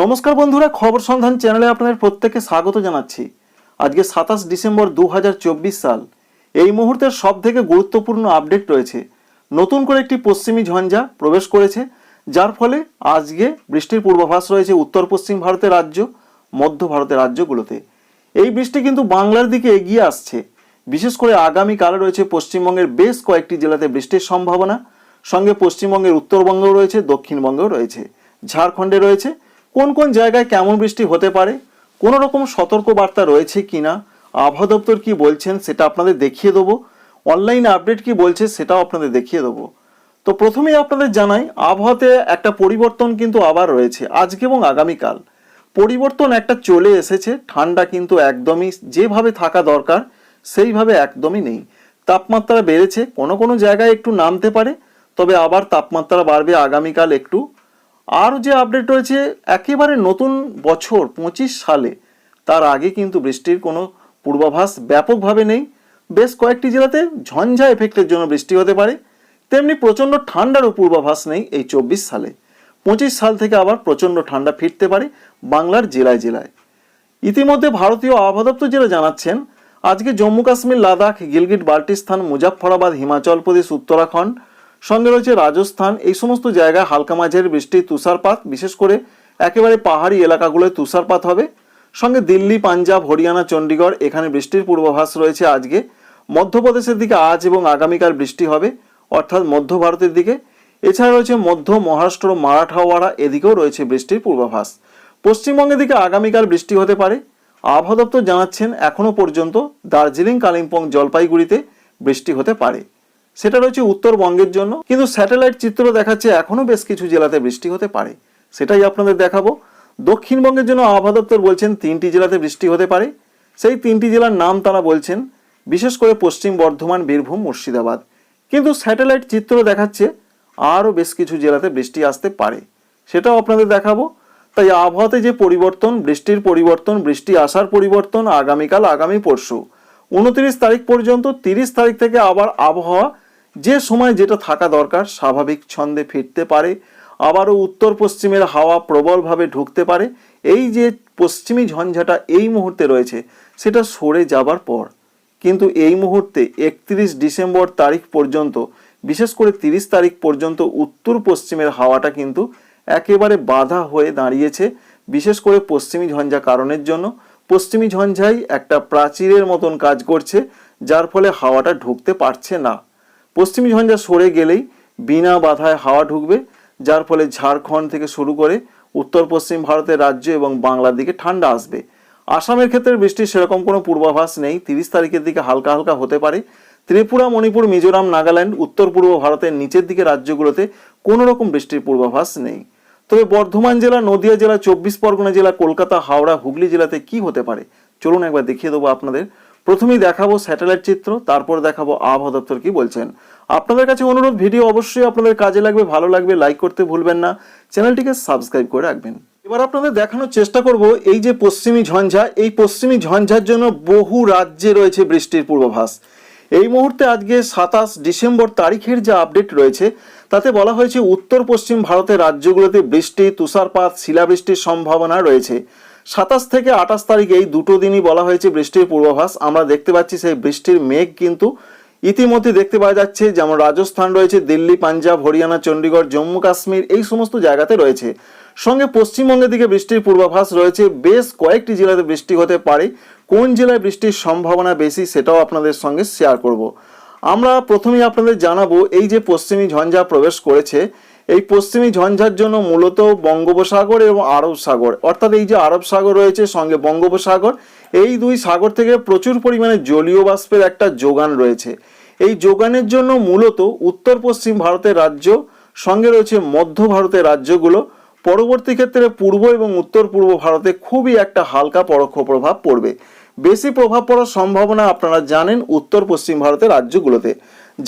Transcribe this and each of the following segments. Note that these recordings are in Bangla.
নমস্কার বন্ধুরা, খবর সন্ধান চ্যানেলে আপনাদের প্রত্যেককে স্বাগত জানাচ্ছি। আজকে সাতাশ ডিসেম্বর দু হাজার চব্বিশ সাল। এই মুহূর্তের সব থেকে গুরুত্বপূর্ণ আপডেট রয়েছে। নতুন করে একটি পশ্চিমী ঝঞ্ঝা প্রবেশ করেছে, যার ফলে আজকে বৃষ্টির পূর্বাভাস রয়েছে উত্তর পশ্চিম ভারতের রাজ্য, মধ্য ভারতের রাজ্যগুলোতে। এই বৃষ্টি কিন্তু বাংলার দিকে এগিয়ে আসছে। বিশেষ করে আগামীকাল রয়েছে পশ্চিমবঙ্গের বেশ কয়েকটি জেলাতে বৃষ্টির সম্ভাবনা। সঙ্গে পশ্চিমবঙ্গের উত্তরবঙ্গেও রয়েছে, দক্ষিণবঙ্গেও রয়েছে। ঝাড়খণ্ডে রয়েছে কোন কোন জায়গায় কেমন বৃষ্টি হতে পারে, কোনো রকম সতর্ক বার্তা রয়েছে কিনা, আবহাওয়া দপ্তর কি বলছেন সেটা আপনাদের দেখিয়ে দেবো, অনলাইন আপডেট কি বলছে সেটাও আপনাদের দেখিয়ে দেবো। তো প্রথমেই আপনাদের জানাই, আবহাওয়াতে একটা পরিবর্তন কিন্তু আবার রয়েছে, আজকে এবং আগামীকাল। পরিবর্তন একটা চলে এসেছে, ঠান্ডা কিন্তু একদমই যেভাবে থাকা দরকার, সেইভাবে একদমই নেই। তাপমাত্রা বেড়েছে, কোনো কোনো জায়গায় একটু নামতে পারে, তবে আবার তাপমাত্রা বাড়বে আগামীকাল একটু আর যে আপডেট রয়েছে, একেবারে নতুন বছর পঁচিশ সালে। তার আগে কিন্তু বৃষ্টির কোনো পূর্বাভাস ব্যাপকভাবে নেই। বেশ কয়েকটি জেলাতে ঝঞ্ঝা এফেক্টের জন্য বৃষ্টি হতে পারে। তেমনি প্রচণ্ড ঠান্ডারও পূর্বাভাস নেই এই চব্বিশ সালে। পঁচিশ সাল থেকে আবার প্রচণ্ড ঠান্ডা ফিরতে পারে বাংলার জেলায় জেলায়। ইতিমধ্যে ভারতীয় আবহাওয়া দপ্তর যেটা জানাচ্ছেন, আজকে জম্মু কাশ্মীর লাদাখ, গিলগিট বাল্টিস্তান মুজাফফরাবাদ, হিমাচল প্রদেশ, উত্তরাখণ্ড সঙ্গে রয়েছে রাজস্থান। এই সমস্ত জায়গায় হালকা মাঝের বৃষ্টি, তুষারপাত, বিশেষ করে একেবারে পাহাড়ি এলাকাগুলোয় তুষারপাত হবে। সঙ্গে দিল্লি, পাঞ্জাব, হরিয়ানা, চণ্ডীগড়, এখানে বৃষ্টির পূর্বাভাস রয়েছে আজকে। মধ্যপ্রদেশের দিকে আজ এবং আগামীকাল বৃষ্টি হবে, অর্থাৎ মধ্য ভারতের দিকে। এছাড়া রয়েছে মধ্য মহারাষ্ট্র, মারাঠাওয়াড়া, এদিকেও রয়েছে বৃষ্টির পূর্বাভাস। পশ্চিমবঙ্গের দিকে আগামীকাল বৃষ্টি হতে পারে। আবহাওয়া দপ্তর জানাচ্ছেন এখনও পর্যন্ত দার্জিলিং, কালিম্পং, জলপাইগুড়িতে বৃষ্টি হতে পারে। সেটা রয়েছে উত্তরবঙ্গের জন্য। কিন্তু স্যাটেলাইট চিত্র দেখাচ্ছে এখনও বেশ কিছু জেলাতে বৃষ্টি হতে পারে। সেটাই আপনাদের দেখাবো। দক্ষিণবঙ্গের জন্য আবহাওয়া দপ্তর বলছেন তিনটি জেলাতে বৃষ্টি হতে পারে। সেই তিনটি জেলার নাম তারা বলছেন, বিশেষ করে পশ্চিম বর্ধমান, বীরভূম, মুর্শিদাবাদ। কিন্তু স্যাটেলাইট চিত্র দেখাচ্ছে আরও বেশ কিছু জেলাতে বৃষ্টি আসতে পারে। সেটাও আপনাদের দেখাবো। তাই আবহাওয়াতে যে পরিবর্তন, বৃষ্টির পরিবর্তন, বৃষ্টি আসার পরিবর্তন আগামীকাল, আগামী পরশু। উনত্রিশ তারিখ পর্যন্ত, তিরিশ তারিখ থেকে আবার আবহাওয়া যে সময় যেটা থাকা দরকার, স্বাভাবিক ছন্দে ফিরতে পারে, আবারও উত্তর পশ্চিমের হাওয়া প্রবলভাবে ঢুকতে পারে, এই যে পশ্চিমী ঝঞ্ঝাটা এই মুহূর্তে রয়েছে, সেটা সরে যাবার পর। কিন্তু এই মুহূর্তে একত্রিশ ডিসেম্বর তারিখ পর্যন্ত, বিশেষ করে তিরিশ তারিখ পর্যন্ত উত্তর পশ্চিমের হাওয়াটা কিন্তু একেবারে বাধা হয়ে দাঁড়িয়েছে, বিশেষ করে পশ্চিমী ঝঞ্ঝা কারণের জন্য। পশ্চিমী ঝঞ্ঝাই একটা প্রাচীরের মতন কাজ করছে, যার ফলে হাওয়াটা ঢুকতে পারছে না। পশ্চিমী ঝঞ্ঝা সরে গেলেই বিনা বাধায় হাওয়া ঢুকবে, যার ফলে ঝাড়খণ্ড থেকে শুরু করে উত্তর পশ্চিম ভারতের রাজ্য এবং বাংলার দিকে ঠান্ডা আসবে। আসামের ক্ষেত্রে বৃষ্টির সেরকম কোনো পূর্বাভাস নেই। তিরিশ তারিখের দিকে হালকা হালকা হতে পারে। ত্রিপুরা, মণিপুর, মিজোরাম, নাগাল্যান্ড উত্তর পূর্ব ভারতের নিচের দিকে রাজ্যগুলোতে কোনো রকম বৃষ্টির পূর্বাভাস নেই। তবে বর্ধমান জেলা, নদিয়া জেলা, চব্বিশ পরগনা জেলা, কলকাতা, হাওড়া, হুগলি জেলাতে কি হতে পারে? চলুন একবার দেখিয়ে দেবো আপনাদের প্রথমেই দেখাবো স্যাটেলাইট চিত্র, তারপর দেখাবো আবহাওয়া দপ্তর কি বলছেন। আপনাদের কাছে অনুরোধ, ভিডিও অবশ্যই আপনাদের কাজে লাগবে, ভালো লাগবে লাইক করতে ভুলবেন না। চ্যানেলটিকে সাবস্ক্রাইব করে রাখবেন। এবার আপনাদের দেখানোর চেষ্টা করব, এই যে পশ্চিমী ঝঞ্ঝা, এই পশ্চিমী ঝঞ্ঝার জন্য বহু রাজ্যে রয়েছে বৃষ্টির পূর্বাভাস। এই মুহূর্তে আজকে সাতাশ ডিসেম্বর তারিখের যে আপডেট রয়েছে, তাতে বলা হয়েছে উত্তর পশ্চিম ভারতের রাজ্যগুলোতে বৃষ্টি, তুষারপাত, শিলাবৃষ্টির সম্ভাবনা রয়েছে। সাতাশ থেকে আঠাশ তারিখ এই দুটো দিনই বলা হয়েছে বৃষ্টির পূর্বাভাস। আমরা দেখতে পাচ্ছি সেই বৃষ্টির মেঘ কিন্তু ইতিমধ্যে দেখতে পাওয়া যাচ্ছে, যেমন রাজস্থান রয়েছে, দিল্লি, পাঞ্জাব, হরিয়ানা, চণ্ডীগড়, জম্মু, কাশ্মীর, এই সমস্ত জায়গাতে রয়েছে। সঙ্গে পশ্চিমবঙ্গের দিকে বৃষ্টির পূর্বাভাস রয়েছে। বেশ কয়েকটি জেলাতে বৃষ্টি হতে পারে। কোন জেলায় বৃষ্টির সম্ভাবনা বেশি সেটাও আপনাদের সঙ্গে শেয়ার করব। আমরা প্রথমেই আপনাদের জানাব, এই যে পশ্চিমী ঝঞ্ঝা প্রবেশ করেছে এই পশ্চিমী ঝঞ্ঝার জন্য মূলত বঙ্গোপসাগর এবং আরব সাগর। অর্থাৎ এই যে আরব সাগর রয়েছে, সঙ্গে বঙ্গোপসাগর, এই দুই সাগর থেকে প্রচুর পরিমাণে জলীয় বাষ্পের একটা যোগান রয়েছে। এই যোগানের জন্য মূলত উত্তর পশ্চিম ভারতের রাজ্য, সঙ্গে রয়েছে মধ্য ভারতের রাজ্যগুলো। পরবর্তী ক্ষেত্রে পূর্ব এবং উত্তর পূর্ব ভারতে খুবই একটা হালকা পরোক্ষ প্রভাব পড়বে। বেশি প্রভাব পড়ার সম্ভাবনা আপনারা জানেন উত্তর পশ্চিম ভারতের রাজ্যগুলোতে।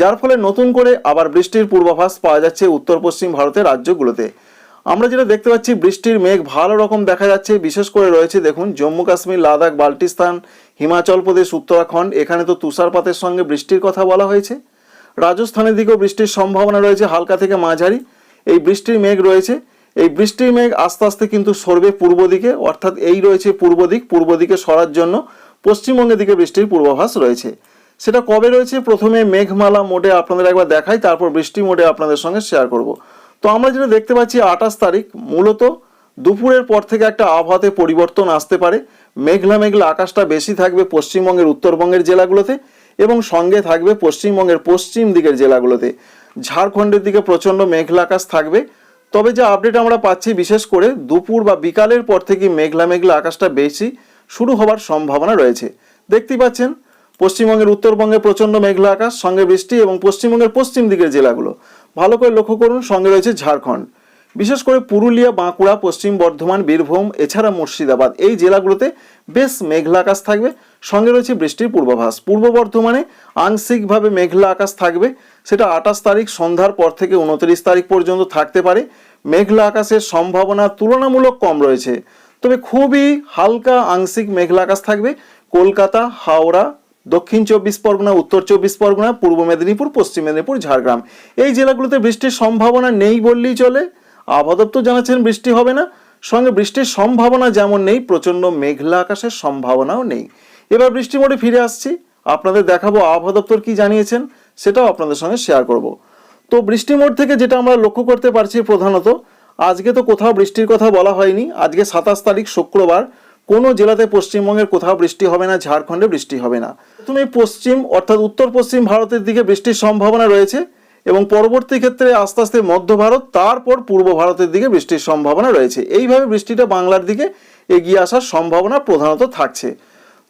যার ফলে নতুন করে আবার বৃষ্টির পূর্বাভাস পাওয়া যাচ্ছে উত্তর পশ্চিম ভারতের রাজ্যগুলোতে। আমরা যেটা দেখতে পাচ্ছি, বৃষ্টির মেঘ ভালো রকম দেখা যাচ্ছে। বিশেষ করে রয়েছে, দেখুন, জম্মু কাশ্মীর, লাদাখ, বাল্টিস্তান, হিমাচল প্রদেশ, উত্তরাখণ্ড। এখানে তো তুষারপাতের সঙ্গে বৃষ্টির কথা বলা হয়েছে। রাজস্থানের দিকেও বৃষ্টির সম্ভাবনা রয়েছে হালকা থেকে মাঝারি। এই বৃষ্টির মেঘ রয়েছে। এই বৃষ্টির মেঘ আস্তে আস্তে কিন্তু সরবে পূর্ব দিকে, অর্থাৎ এই রয়েছে পূর্ব দিক। পূর্ব দিকে সরার জন্য পশ্চিমবঙ্গের দিকে বৃষ্টির পূর্বাভাস রয়েছে। সেটা কবে রয়েছে? প্রথমে মেঘমালা মোডে আপনাদের একবার দেখাই, তারপর বৃষ্টি মোডে আপনাদের সঙ্গে শেয়ার করব। তো আমরা যেটা দেখতে পাচ্ছি, আঠাশ তারিখ, মূলত দুপুরের পর থেকে একটা আবহাওয়াতে পরিবর্তন আসতে পারে। মেঘলা মেঘলা আকাশটা বেশি থাকবে পশ্চিমবঙ্গের উত্তরবঙ্গের জেলাগুলোতে এবং সঙ্গে থাকবে পশ্চিমবঙ্গের পশ্চিম দিকের জেলাগুলোতে। ঝাড়খণ্ডের দিকে প্রচণ্ড মেঘলা আকাশ থাকবে। তবে যে আপডেট আমরা পাচ্ছি, বিশেষ করে দুপুর বা বিকালের পর থেকে মেঘলা মেঘলা আকাশটা বেশি শুরু হবার সম্ভাবনা রয়েছে। দেখতেই পাচ্ছেন পশ্চিমবঙ্গের উত্তরবঙ্গে প্রচণ্ড মেঘলা আকাশ, সঙ্গে বৃষ্টি এবং পশ্চিমবঙ্গের পশ্চিম দিকের জেলাগুলো। ভালো করে লক্ষ্য করুন, সঙ্গে রয়েছে ঝাড়খণ্ড। বিশেষ করে পুরুলিয়া, বাঁকুড়া, পশ্চিম বর্ধমান, বীরভূম, এছাড়া মুর্শিদাবাদ, এই জেলাগুলোতে বেশ মেঘলা আকাশ থাকবে। সঙ্গে রয়েছে বৃষ্টির পূর্বাভাস। পূর্ব বর্ধমানে আংশিকভাবে মেঘলা আকাশ থাকবে। সেটা আঠাশ তারিখ, সন্ধ্যার পর থেকে উনত্রিশ তারিখ পর্যন্ত থাকতে পারে। মেঘলা আকাশের সম্ভাবনা তুলনামূলক কম রয়েছে। তবে খুবই হালকা আংশিক মেঘলা আকাশ থাকবে। কলকাতা, হাওড়া দক্ষিণ চব্বিশ পরগনা, উত্তর চব্বিশ পরগনা, পূর্ব মেদিনীপুর, পশ্চিম মেদিনীপুর, ঝাড়গ্রাম। এই জেলাগুলোতে বৃষ্টির সম্ভাবনা নেই বললেই চলে। আবহাওয়া দপ্তর জানাচ্ছেন বৃষ্টি হবে না। সঙ্গে বৃষ্টির সম্ভাবনা যেমন নেই, প্রচণ্ড মেঘলা আকাশের সম্ভাবনাও নেই। এবার বৃষ্টি মোড়ে ফিরে আসছি। আপনাদের দেখাবো আবহাওয়া দপ্তর কি জানিয়েছেন, সেটাও আপনাদের সঙ্গে শেয়ার করব। তো বৃষ্টি মোড় থেকে যেটা আমরা লক্ষ্য করতে পারছি প্রধানত, আজকে তো কোথাও বৃষ্টির কথা বলা হয়নি। আজকে সাতাশ তারিখ, শুক্রবার। কোনো জেলাতে পশ্চিমবঙ্গের কোথাও বৃষ্টি হবে না, ঝাড়খণ্ডে বৃষ্টি হবে না। প্রথমে পশ্চিম, অর্থাৎ উত্তর পশ্চিম ভারতের দিকে বৃষ্টির সম্ভাবনা রয়েছে এবং পরবর্তী ক্ষেত্রে আস্তে আস্তে মধ্য ভারত, তারপর পূর্ব ভারতের দিকে বৃষ্টির সম্ভাবনা রয়েছে। এইভাবে বৃষ্টিটা বাংলার দিকে এগিয়ে আসার সম্ভাবনা প্রধানত থাকছে।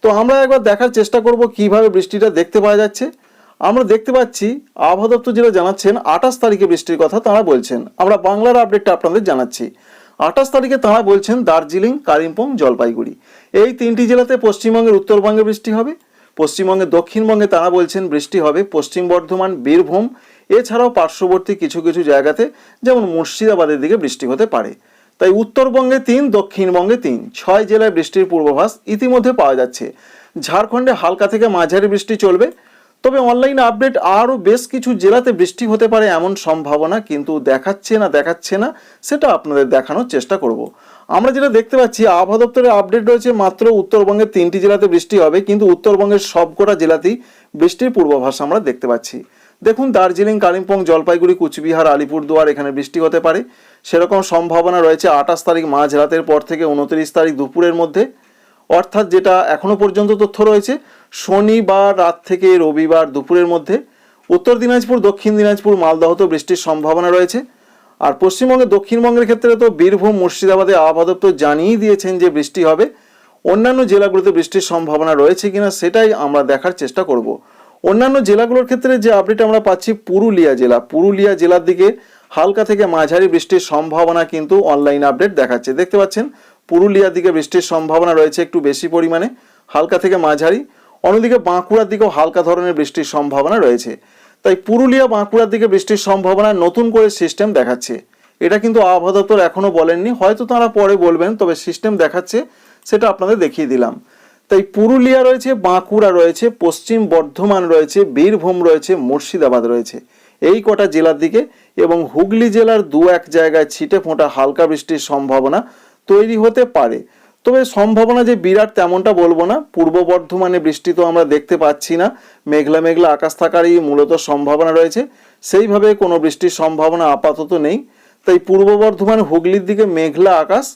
তো আমরা একবার দেখার চেষ্টা করব কীভাবে বৃষ্টিটা দেখতে পাওয়া যাচ্ছে। আমরা দেখতে পাচ্ছি, আবহাওয়া দপ্তর যেটা জানাচ্ছেন, আঠাশ তারিখে বৃষ্টির কথা তারা বলছেন। আমরা বাংলার আপডেটটা আপনাদের জানাচ্ছি। আঠাশ তারিখে তারা বলছেন দার্জিলিং, কালিম্পং, জলপাইগুড়ি। এই তিনটি জেলাতে পশ্চিমবঙ্গের উত্তরবঙ্গে বৃষ্টি হবে। পশ্চিমবঙ্গে দক্ষিণবঙ্গে তারা বলছেন বৃষ্টি হবে। পশ্চিম বর্ধমান, বীরভূম, এছাড়াও পার্শ্ববর্তী কিছু কিছু জায়গাতে যেমন মুর্শিদাবাদের দিকে বৃষ্টি হতে পারে। তাই উত্তরবঙ্গে তিন, দক্ষিণবঙ্গে তিন, ছয় জেলায় বৃষ্টির পূর্বাভাস ইতিমধ্যে পাওয়া যাচ্ছে। ঝাড়খণ্ডে হালকা থেকে মাঝারি বৃষ্টি চলবে। তবে অনলাইন আপডেট আরও বেশ কিছু জেলাতে বৃষ্টি হতে পারে এমন সম্ভাবনা কিন্তু দেখাচ্ছে না দেখাচ্ছে না, সেটা আপনাদের দেখানোর চেষ্টা করব। আমরা যেটা দেখতে পাচ্ছি, আবহাওয়া দপ্তরের আপডেট রয়েছে মাত্র উত্তরবঙ্গের তিনটি জেলাতে বৃষ্টি হবে, কিন্তু উত্তরবঙ্গের সবকটা জেলাতেই বৃষ্টির পূর্বাভাস আমরা দেখতে পাচ্ছি। দেখুন, দার্জিলিং, কালিম্পং, জলপাইগুড়ি, কুচবিহার, আলিপুরদুয়ার এখানে বৃষ্টি হতে পারে। সেরকম সম্ভাবনা রয়েছে আঠাশ তারিখ মাঝরাতের পর থেকে, উনত্রিশ তারিখ দুপুরের মধ্যে। অর্থাৎ যেটা এখনও পর্যন্ত তথ্য রয়েছে, শনিবার রাত থেকে রবিবার দুপুরের মধ্যে উত্তর দিনাজপুর, দক্ষিণ দিনাজপুর, মালদহতে বৃষ্টির সম্ভাবনা রয়েছে। আর পশ্চিমবঙ্গের দক্ষিণবঙ্গের ক্ষেত্রে তো বীরভূম, মুর্শিদাবাদে আবহাওয়া দপ্তর জানিয়ে দিয়েছেন যে বৃষ্টি হবে। অন্যান্য জেলাগুলোতে বৃষ্টির সম্ভাবনা রয়েছে কিনা সেটাই আমরা দেখার চেষ্টা করব। অন্যান্য জেলাগুলোর ক্ষেত্রে যে আপডেট আমরা পাচ্ছি, পুরুলিয়া জেলা। পুরুলিয়া জেলার দিকে হালকা থেকে মাঝারি বৃষ্টির সম্ভাবনা কিন্তু অনলাইন আপডেট দেখাচ্ছে। দেখতে পাচ্ছেন পুরুলিয়ার দিকে বৃষ্টির সম্ভাবনা রয়েছে একটু বেশি পরিমাণে, হালকা থেকে মাঝারি। অন্যদিকে বাঁকুড়ার দিকেও হালকা ধরনের বৃষ্টির সম্ভাবনা রয়েছে। তাই পুরুলিয়া বাঁকুড়ার দিকে বৃষ্টির সম্ভাবনা নতুন করে সিস্টেম দেখাচ্ছে। এটা কিন্তু আবহাওয়া দপ্তর এখনও বলেননি, হয়তো তারা পরে বলবেন, তবে সিস্টেম দেখাচ্ছে, সেটা আপনাদের দেখিয়ে দিলাম। তাই পুরুলিয়া রয়েছে, বাঁকুড়া রয়েছে, পশ্চিম বর্ধমান রয়েছে, বীরভূম রয়েছে, মুর্শিদাবাদ রয়েছে। এই কটা জেলার দিকে এবং হুগলি জেলার দু এক জায়গায় ছিটে ফোঁটা হালকা বৃষ্টির সম্ভাবনা তৈরি হতে পারে। তবে সম্ভাবনা যে বিরাট তেমনটা বলব না। পূর্ব বর্ধমানে বৃষ্টি তো আমরা দেখতে পাচ্ছি না। মেঘলা মেঘলা আকাশ থাকারই মূলত সম্ভাবনা রয়েছে। সেইভাবে কোনো বৃষ্টির সম্ভাবনা আপাতত নেই। তাই পূর্ব বর্ধমান হুগলির দিকে মেঘলা আকাশ,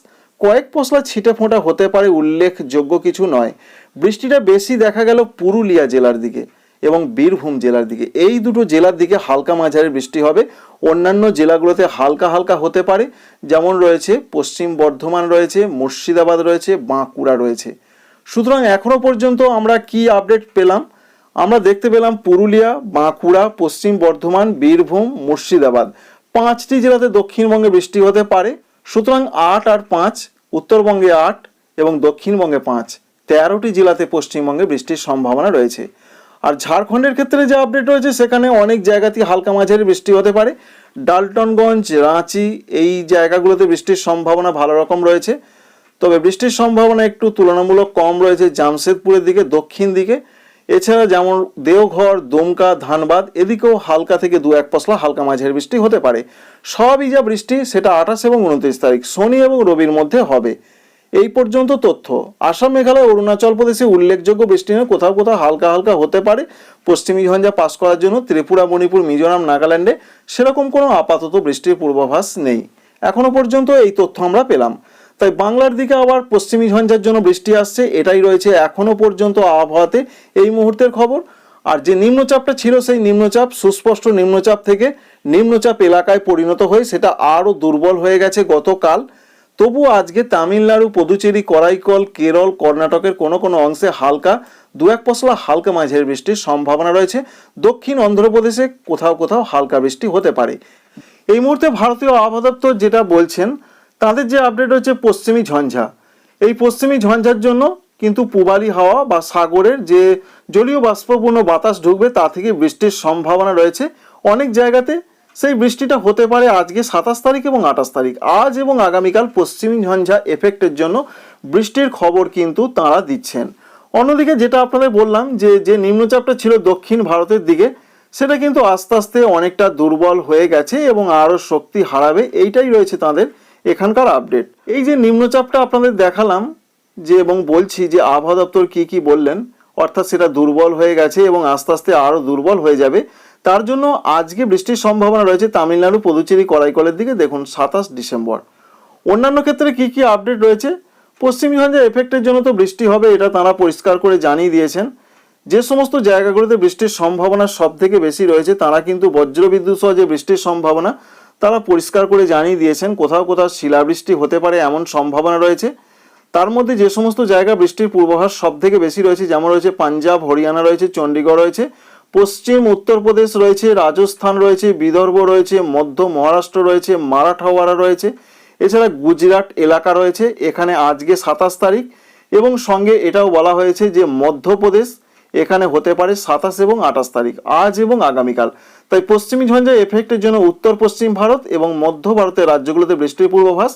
কয়েক পশলা ছিটে ফোঁটা হতে পারে উল্লেখযোগ্য কিছু নয়। বৃষ্টিটা বেশি দেখা গেল পুরুলিয়া জেলার দিকে। এবং বীরভূম জেলার দিকে। এই দুটো জেলার দিকে হালকা মাঝারি বৃষ্টি হবে। অন্যান্য জেলাগুলোতে হালকা হালকা হতে পারে। যেমন রয়েছে পশ্চিম বর্ধমান রয়েছে, মুর্শিদাবাদ রয়েছে, বাঁকুড়া রয়েছে। সুতরাং এখনও পর্যন্ত আমরা কি আপডেট পেলাম? আমরা দেখতে পেলাম পুরুলিয়া, বাঁকুড়া, পশ্চিম বর্ধমান, বীরভূম, মুর্শিদাবাদ। পাঁচটি জেলাতে দক্ষিণবঙ্গে বৃষ্টি হতে পারে। সুতরাং আট আর পাঁচ, উত্তরবঙ্গে আট এবং দক্ষিণবঙ্গে পাঁচ। তেরোটি জেলাতে পশ্চিমবঙ্গে বৃষ্টির সম্ভাবনা রয়েছে। আর ঝাড়খণ্ডের ক্ষেত্রে যে আপডেট রয়েছে, সেখানে অনেক জায়গাতেই হালকা মাঝারি বৃষ্টি হতে পারে। ডালটনগঞ্জ, রাঁচি, এই জায়গাগুলোতে বৃষ্টির সম্ভাবনা ভালো রকম রয়েছে। তবে বৃষ্টির সম্ভাবনা একটু তুলনামূলক কম রয়েছে জামশেদপুরের দিকে, দক্ষিণ দিকে। এছাড়া যেমন দেওঘর, দমকা, ধানবাদ, এদিকেও হালকা থেকে দু এক পশলা হালকা মাঝের বৃষ্টি হতে পারে। সবই যা বৃষ্টি, সেটা আঠাশ এবং উনত্রিশ তারিখ, শনি এবং রবির মধ্যে হবে। এই পর্যন্ত তথ্য। আসাম, মেঘালয়, অরুণাচল প্রদেশে উল্লেখযোগ্য বৃষ্টি নয় কোথাও কোথাও হালকা হালকা হতে পারে। পশ্চিমী ঝঞ্ঝা পাস করার জন্য ত্রিপুরা, মণিপুর, মিজোরাম, নাগাল্যান্ডে সেরকম কোনো আপাতত বৃষ্টির পূর্বাভাস নেই। এখনও পর্যন্ত এই তথ্য আমরা পেলাম। তাই বাংলার দিকে আবার পশ্চিমী ঝঞ্ঝার জন্য বৃষ্টি আসছে, এটাই রয়েছে এখনও পর্যন্ত আবহাওয়াতে এই মুহূর্তের খবর। আর যে নিম্নচাপটা ছিল, সেই নিম্নচাপ, সুস্পষ্ট নিম্নচাপ থেকে নিম্নচাপ এলাকায় পরিণত হয়ে সেটা আরও দুর্বল হয়ে গেছে গতকাল। তবু আজকে তামিলনাড়ু, পদুচেরি, করাইকল, কেরল, কর্ণাটকের কোনো কোনো অংশে হালকা, দু এক পশলা হালকা মাঝের বৃষ্টির সম্ভাবনা রয়েছে। দক্ষিণ অন্ধ্রপ্রদেশে কোথাও কোথাও হালকা বৃষ্টি হতে পারে। এই মুহূর্তে ভারতীয় আবহাওয়া দপ্তর যেটা বলছেন, তাদের যে আপডেট হচ্ছে পশ্চিমী ঝঞ্ঝা। এই পশ্চিমী ঝঞ্ঝার জন্য কিন্তু পূবালি হাওয়া বা সাগরের যে জলীয় বাষ্পপূর্ণ বাতাস ঢুকবে তা থেকে বৃষ্টির সম্ভাবনা রয়েছে। অনেক জায়গাতে সেই বৃষ্টিটা হতে পারে আজকে সাতাশ তারিখ এবং আঠাশ তারিখ। আজ এবং আগামীকাল পশ্চিমী ঝঞ্ঝা এফেক্টের জন্য বৃষ্টির খবর কিন্তু তাঁরা দিচ্ছেন। অন্যদিকে যেটা আপনাদের বললাম যে যে নিম্নচাপটা ছিল দক্ষিণ ভারতের দিকে, সেটা কিন্তু আস্তে আস্তে অনেকটা দুর্বল হয়ে গেছে এবং আরও শক্তি হারাবে এইটাই রয়েছে তাদের এখানকার আপডেট এই যে নিম্নচাপটা আপনাদের দেখালাম যে, এবং বলছি যে আবহাওয়া দপ্তর কী কী বললেন, অর্থাৎ সেটা দুর্বল হয়ে গেছে এবং আস্তে আস্তে আরও দুর্বল হয়ে যাবে তার জন্য আজকে বৃষ্টির সম্ভাবনা রয়েছে তামিলনাড়ু, পদুচেরি করাইকলের দিকে। দেখুন, সাতাশ ডিসেম্বর। অন্যান্য ক্ষেত্রে কি কি আপডেট রয়েছে? পশ্চিমবঙ্গের এফেক্টের জন্য তো বৃষ্টি হবে, এটা তারা পরিষ্কার করে জানিয়ে দিয়েছেন। যে সমস্ত জায়গাগুলোতে বৃষ্টির সম্ভাবনা সব থেকে বেশি রয়েছে, তারা কিন্তু বজ্রবিদ্যুৎ সহ যে বৃষ্টির সম্ভাবনা, তারা পরিষ্কার করে জানিয়ে দিয়েছেন। কোথাও কোথাও শিলাবৃষ্টি হতে পারে এমন সম্ভাবনা রয়েছে। তার মধ্যে যে সমস্ত জায়গা বৃষ্টির পূর্বাভাস সব থেকে বেশি রয়েছে, যেমন রয়েছে পাঞ্জাব, হরিয়ানা রয়েছে চণ্ডীগড় রয়েছে পশ্চিম উত্তরপ্রদেশ রয়েছে, রাজস্থান রয়েছে, বিদর্ভ রয়েছে, মধ্য মহারাষ্ট্র রয়েছে মারাঠাওয়াড়া রয়েছে, এছাড়া গুজরাট এলাকা রয়েছে, এখানে আজকে সাতাশ তারিখ এবং সঙ্গে এটাও বলা হয়েছে যে মধ্যপ্রদেশ এখানে হতে পারে সাতাশ এবং আঠাশ তারিখ, আজ এবং আগামীকাল। তাই পশ্চিমী ঝঞ্ঝা এফেক্টের জন্য উত্তর পশ্চিম ভারত এবং মধ্য ভারতের রাজ্যগুলোতে বৃষ্টির পূর্বাভাস।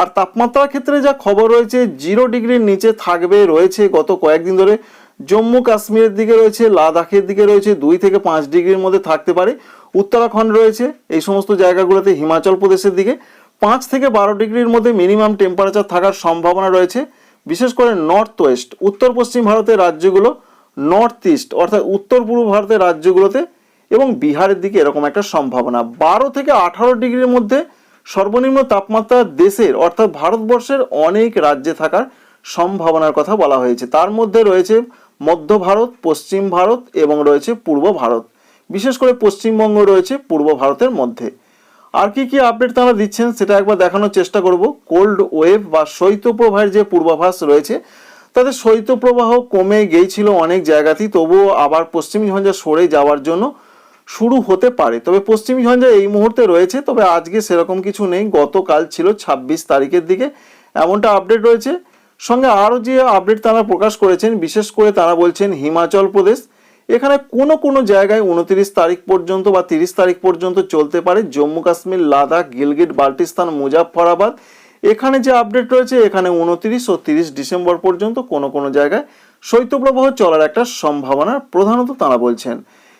আর তাপমাত্রার ক্ষেত্রে যা খবর রয়েছে, জিরো ডিগ্রির নিচে থাকবে, রয়েছে গত কয়েকদিন ধরে। জম্মু কাশ্মীরের দিকে রয়েছে, লাদাখের দিকে রয়েছে, দুই থেকে পাঁচ ডিগ্রির মধ্যে থাকতে পারে। উত্তরাখণ্ড রয়েছে, এই সমস্ত জায়গাগুলোতে হিমাচল প্রদেশের দিকে। পাঁচ থেকে বারো ডিগ্রির মধ্যে মিনিমাম টেম্পারেচার থাকার সম্ভাবনা রয়েছে, বিশেষ করে নর্থ ওয়েস্ট উত্তর পশ্চিম ভারতের রাজ্যগুলো নর্থ ইস্ট অর্থাৎ উত্তর পূর্ব ভারতের রাজ্যগুলোতে এবং বিহারের দিকে এরকম একটা সম্ভাবনা। বারো থেকে আঠারো ডিগ্রির মধ্যে সর্বনিম্ন তাপমাত্রা দেশের, অর্থাৎ ভারতবর্ষের অনেক রাজ্যে থাকার সম্ভাবনার কথা বলা হয়েছে। তার মধ্যে রয়েছে মধ্য ভারত, পশ্চিম ভারত এবং রয়েছে পূর্ব ভারত। বিশেষ করে পশ্চিমবঙ্গ রয়েছে পূর্ব ভারতের মধ্যে। আর কি কি আপডেট তারা দিচ্ছেন সেটা একবার দেখানোর চেষ্টা করব। কোল্ড ওয়েভ বা শৈত্যপ্রবাহের যে পূর্বাভাস রয়েছে তাদের শৈত্যপ্রবাহ কমে গিয়েছিল অনেক জায়গাতেই, তবুও আবার পশ্চিমী ঝঞ্ঝা সরে যাওয়ার জন্য শুরু হতে পারে। তবে পশ্চিমী ঝঞ্ঝা এই মুহূর্তে রয়েছে, তবে আজকে সেরকম কিছু নেই। গতকাল ছিল ছাব্বিশ তারিখের দিকে। এমনটা আপডেট রয়েছে। সঙ্গে আরও যে আপডেট তারা প্রকাশ করেছেন, বিশেষ করে তারা বলছেন হিমাচল প্রদেশ। এখানে কোনো কোনো জায়গায় উনত্রিশ তারিখ পর্যন্ত বা তিরিশ তারিখ পর্যন্ত চলতে পারে। জম্মু কাশ্মীর, লাদাখ, গিলগিট, বাল্টিস্তান, মুজাফফরাবাদ। এখানে যে আপডেট রয়েছে, এখানে উনত্রিশ ও তিরিশ ডিসেম্বর পর্যন্ত কোনো কোনো জায়গায় শৈত্যপ্রবাহ চলার একটা সম্ভাবনা প্রধানত তারা বলছেন।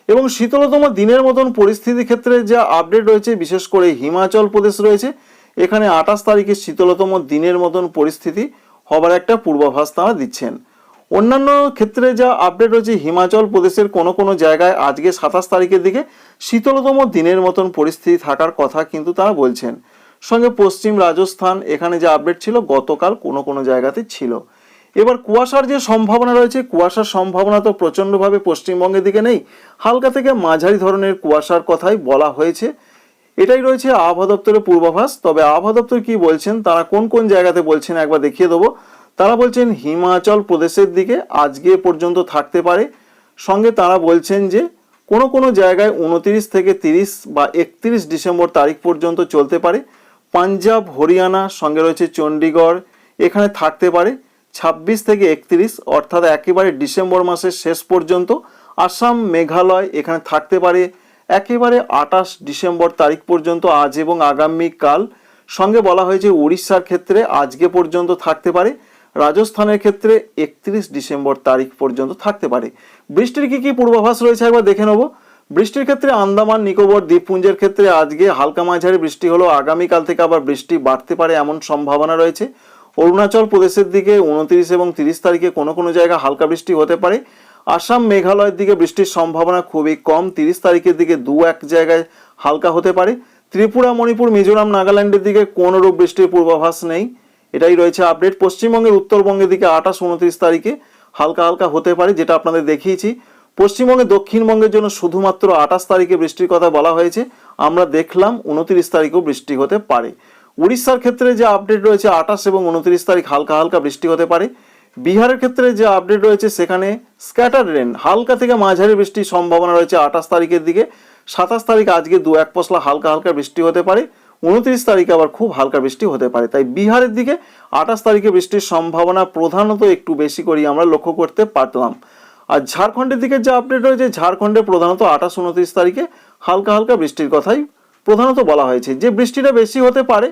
এবং শীতলতম দিনের মতন পরিস্থিতির ক্ষেত্রে যা আপডেট রয়েছে, বিশেষ করে হিমাচল প্রদেশ রয়েছে, এখানে আঠাশ তারিখে শীতলতম দিনের মতন পরিস্থিতি হবার একটা পূর্বাভাস তারা দিচ্ছেন। অন্যান্য ক্ষেত্রে যা আপডেট রয়েছে, হিমাচল প্রদেশের কোনো কোনো জায়গায় আজকে সাতাশ তারিখের দিকে শীতলতম দিনের মতন পরিস্থিতি থাকার কথা কিন্তু তারা বলছেন। সঙ্গে পশ্চিম রাজস্থান, এখানে যে আপডেট ছিল, গতকাল কোনো কোনো জায়গাতে ছিল। এবার কুয়াশার যে সম্ভাবনা রয়েছে, কুয়াশার সম্ভাবনা তো প্রচণ্ডভাবে পশ্চিমবঙ্গের দিকে নেই। হালকা থেকে মাঝারি ধরনের কুয়াশার কথাই বলা হয়েছে। এটাই রয়েছে আবহাওয়া দপ্তরের পূর্বাভাস। তবে আবহাওয়া দপ্তর কি বলছেন, তারা কোন কোন জায়গাতে বলছেন একবার দেখিয়ে দেবো। তারা বলছেন, হিমাচল প্রদেশের দিকে আজকে পর্যন্ত থাকতে পারে। সঙ্গে তারা বলছেন যে, কোনো কোনো জায়গায় উনতিরিশ থেকে তিরিশ বা একত্রিশ ডিসেম্বর তারিখ পর্যন্ত চলতে পারে। পাঞ্জাব, হরিয়ানা, সঙ্গে রয়েছে চণ্ডীগড়, এখানে থাকতে পারে। ছাব্বিশ থেকে একত্রিশ, অর্থাৎ একেবারে ডিসেম্বর মাসের শেষ পর্যন্ত। আসাম, মেঘালয়, এখানে থাকতে পারে। একেবারে আঠাশ ডিসেম্বর তারিখ পর্যন্ত আজ এবং আগামীকাল। সঙ্গে বলা হয়েছে, উড়িষ্যার ক্ষেত্রে আজকে পর্যন্ত থাকতে পারে, রাজস্থানের ক্ষেত্রে একত্রিশ ডিসেম্বর তারিখ পর্যন্ত থাকতে পারে। বৃষ্টির কি কি পূর্বাভাস রয়েছে একবার দেখে নেব। বৃষ্টির ক্ষেত্রে আন্দামান, নিকোবর দ্বীপপুঞ্জের ক্ষেত্রে আজকে হালকা মাঝারি বৃষ্টি হলো আগামীকাল থেকে আবার বৃষ্টি বাড়তে পারে এমন সম্ভাবনা রয়েছে। অরুণাচল প্রদেশের দিকে উনত্রিশ এবং তিরিশ তারিখে কোনো কোনো জায়গায় হালকা বৃষ্টি হতে পারে। আসাম মেঘালয়ের দিকে বৃষ্টির সম্ভাবনা খুবই কম। তিরিশ তারিখের দিকে দু এক জায়গায় হালকা হতে পারে। ত্রিপুরা, মণিপুর, মিজোরাম, নাগাল্যান্ডের দিকে কোনো রূপ বৃষ্টির পূর্বাভাস নেই। এটাই রয়েছে আপডেট। পশ্চিমবঙ্গের উত্তরবঙ্গের দিকে আঠাশ উনত্রিশ তারিখে হালকা হালকা হতে পারে, যেটা আপনাদের দেখিয়েছি। পশ্চিমবঙ্গে দক্ষিণবঙ্গের জন্য শুধুমাত্র আঠাশ তারিখে বৃষ্টির কথা বলা হয়েছে। আমরা দেখলাম উনত্রিশ তারিখেও বৃষ্টি হতে পারে। উড়িষ্যার ক্ষেত্রে যে আপডেট রয়েছে, আঠাশ এবং উনত্রিশ তারিখ হালকা হালকা বৃষ্টি হতে পারে। বিহারের ক্ষেত্রে যে আপডেট রয়েছে, সেখানে স্ক্যাটার রেন হালকা থেকে মাঝারি বৃষ্টির সম্ভাবনা রয়েছে আঠাশ তারিখের দিকে। সাতাশ তারিখ আজকে দু এক পশলা হালকা হালকা বৃষ্টি হতে পারে। উনত্রিশ তারিখে আবার খুব হালকা বৃষ্টি হতে পারে। তাই বিহারের দিকে আঠাশ তারিখে বৃষ্টির সম্ভাবনা প্রধানত একটু বেশি করি আমরা লক্ষ্য করতে পারলাম আর ঝাড়খণ্ডের দিকে যে আপডেট রয়েছে, ঝাড়খণ্ডে প্রধানত আঠাশ উনত্রিশ তারিখে হালকা হালকা বৃষ্টির কথাই প্রধানত বলা হয়েছে। যে বৃষ্টিটা বেশি হতে পারে,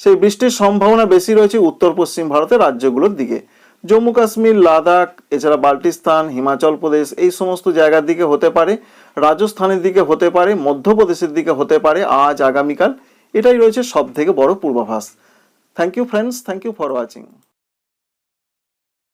সেই বৃষ্টির সম্ভাবনা বেশি রয়েছে উত্তর পশ্চিম ভারতের রাজ্যগুলোর দিকে। জম্মু কাশ্মীর, লাদাখ, এছাড়া বাল্টিস্তান, হিমাচল প্রদেশ এই সমস্ত জায়গার দিকে হতে পারে, রাজস্থানের দিকে হতে পারে, মধ্যপ্রদেশের দিকে হতে পারে আজ, আগামীকাল। এটাই রয়েছে সব থেকে বড় পূর্বাভাস। Thank you friends thank you for watching